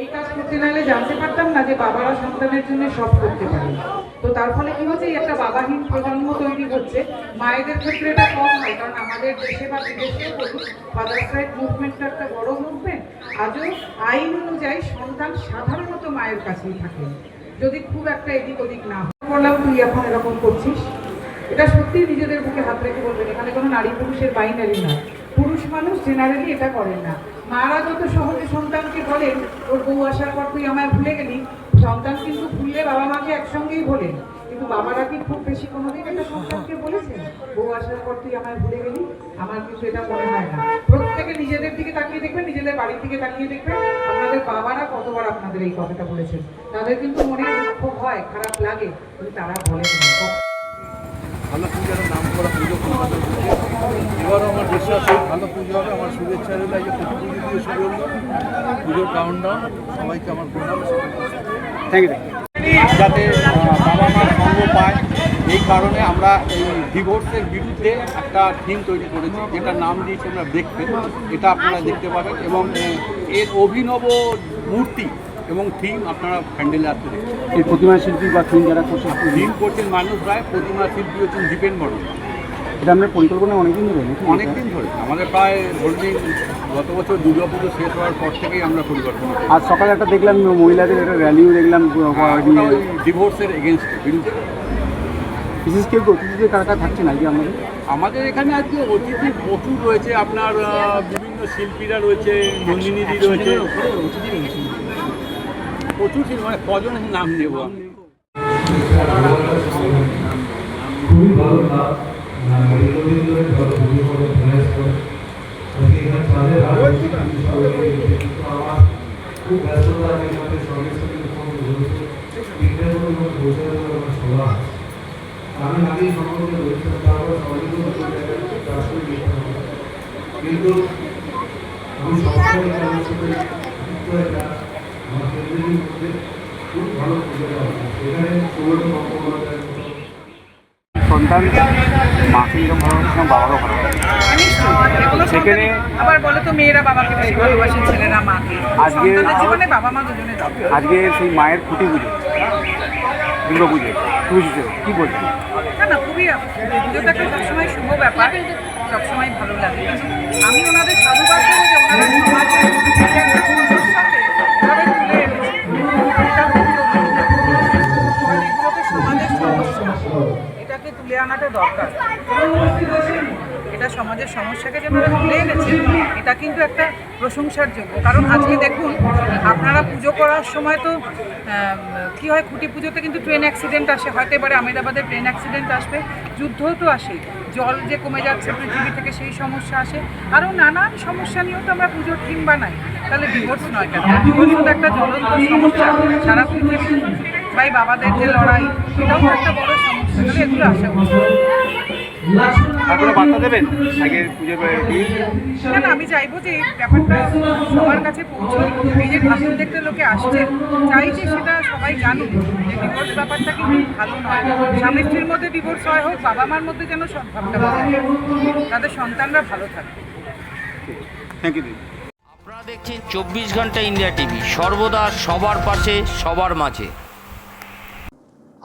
এই কাজ করতে জানতে পারতাম না যে বাবারা সন্তানের জন্য সব করতে পারে। তো তার ফলে কি হচ্ছে একটা বাবাহীন প্রজন্ম তৈরি হচ্ছে। মায়েদের ক্ষেত্রে এটা কম হয়, কারণ আমাদের দেশে বা বিদেশে মুভমেন্টটা একটা বড় মুভমেন্ট আজও আইন অনুযায়ী সন্তান সাধারণত মায়ের কাছেই থাকে। যদি খুব একটা এদিক ওদিক না বললাম, তুই এখন এরকম করছিস? এটা সত্যি নিজেদের বুকে হাত রেখে বলবেন, এখানে কোনো নারী পুরুষের বাইনারি না। পুরুষ মানুষ জেনারেলি এটা করেন না। মারা যত সহজে সন্তানকে বলেন, ওর বউ আসার পর তুই আমায় ভুলে গেলি। সন্তান কিন্তু ভুললে বাবা মাকে একসঙ্গেই বলেন। কিন্তু বাবারা কি খুব বেশি কোনোদিন একটা সন্তানকে বলেছেন? বউ আসার পর তুই আমায় ভুলে গেলি? আমার কিন্তু এটা মনে হয় না। প্রত্যেকে নিজেদের দিকে তাকিয়ে দেখবেন, নিজেদের বাড়ির দিকে তাকিয়ে দেখবেন। আপনাদের বাবারা কতবার আপনাদের এই কথাটা বলেছেন? তাদের কিন্তু মনে দুঃখ হয়, খারাপ লাগে, কিন্তু তারা বলে ভালো পূজার নাম করা, পুজো এবারও আমার বিশ্বাস ভালো পুজো হবে আমার শুভেচ্ছা রইল এই যে প্রতি পুজো দিয়ে শুরু হলো পুজোর কাউন্ট ডাউন সবাইকে আমার প্রণাম। থ্যাংক ইউ যাতে বাবা মার সঙ্গ পায় এই কারণে আমরা এই ডিভোর্সের বিরুদ্ধে একটা থিম তৈরি করেছি যেটা নাম দিয়েছি আমরা দেখতে এটা আপনারা দেখতে পাবেন এবং এর অভিনব মূর্তি এবং থিম আপনারা প্যান্ডেলে আসতে দেখবেন এই প্রতিমা শিল্পী বা থিম যারা করছেন থিম করছেন মানুষ রায় প্রতিমা শিল্পী হচ্ছেন দীপেন বড় এটা আপনার পরিকল্পনা অনেকদিন ধরে অনেকদিন ধরে। আমাদের প্রায় ধরে নিন গত বছর দুর্গা পুজো শেষ হওয়ার পর থেকেই আমরা পরিকল্পনা আজ সকালে একটা দেখলাম মহিলাদের একটা র্যালিও দেখলাম ডিভোর্সের এগেনস্ট বিরুদ্ধে। বিশেষ কেউ অতিথিদের কারা কারা থাকছে না কি আমাদের? আমাদের এখানে আজকে অতিথি প্রচুর রয়েছে আপনার বিভিন্ন শিল্পীরা রয়েছে নন্দিনীদি রয়েছে। প্রচুর শিল্পী মানে কজনের নাম নেব আমি? খুবই ভালো প্রয়াস করে তাদের খুব ব্যস্ততা আমি আমাদের সঙ্গে সঙ্গে বলছে বসে আছে আমার সভা আমি আগেই সম্পর্কে হবে কিন্তু আমি সবসময় আমার সাথে যুক্ত একটা আমার কেন্দ্রের মধ্যে খুব ভালো এখানে সুবর্ণ বন্দ্যোপাধ্যায়ের মতো সন্তান মাকে যেরকম ভালোবাসে বাবারও ভালোবাসে সেখানে আবার বলো তো মেয়েরা বাবাকে বেশি ভালোবাসে ছেলেরা মাকে। আজকে- জীবনে বাবা মা দুজনে আজকে সেই মায়ের খুঁটি পুজো দুর্গা পুজো তুমি কি বলছো না না খুবই পুজোটা সবসময় শুভ ব্যাপার সবসময় ভালো লাগে। আমি ওনাদের তুলে আনাটা দরকার। এটা সমাজের সমস্যাকে যে ওনারা তুলে এনেছে, এটা কিন্তু একটা প্রশংসার যোগ্য। কারণ আজকে দেখুন, আপনারা পুজো করার সময় তো কি হয়, খুঁটি পুজোতে কিন্তু ট্রেন অ্যাক্সিডেন্ট আসে। হয়তো এবারে আমেদাবাদে ট্রেন অ্যাক্সিডেন্ট আসবে, যুদ্ধও তো আসে। জল যে কমে যাচ্ছে, পৃথিবী থেকে সেই সমস্যা আসে। আরও নানান সমস্যা নিয়েও তো আমরা পুজোর থিম বানাই। তাহলে ডিভোর্স নয় কেন? ডিভোর্স তো একটা জ্বলন্ত সমস্যা। সারা পৃথিবী ভাই, বাবাদের যে লড়াই, এটাও তো একটা বড় সমস্যা এগুলো আসা আর কোনো বার্তা দেবেন? আগে পুজোর না না আমি চাইব যে এই ব্যাপারটা সবার কাছে পৌঁছয় এই যে ঠাকুর দেখতে লোকে আসছে চাই যে সেটা সবাই জানুক যে ডিভোর্স ব্যাপারটা কিন্তু ভালো নয়। স্বামী স্ত্রীর মধ্যে ডিভোর্স হয় হোক বাবা মার মধ্যে যেন সদ্ভাবটা বজায় তাদের সন্তানরা ভালো থাকে। থ্যাংক ইউ আপনারা দেখছেন চব্বিশ ঘণ্টা ইন্ডিয়া টিভি সর্বদা সবার পাশে সবার মাঝে।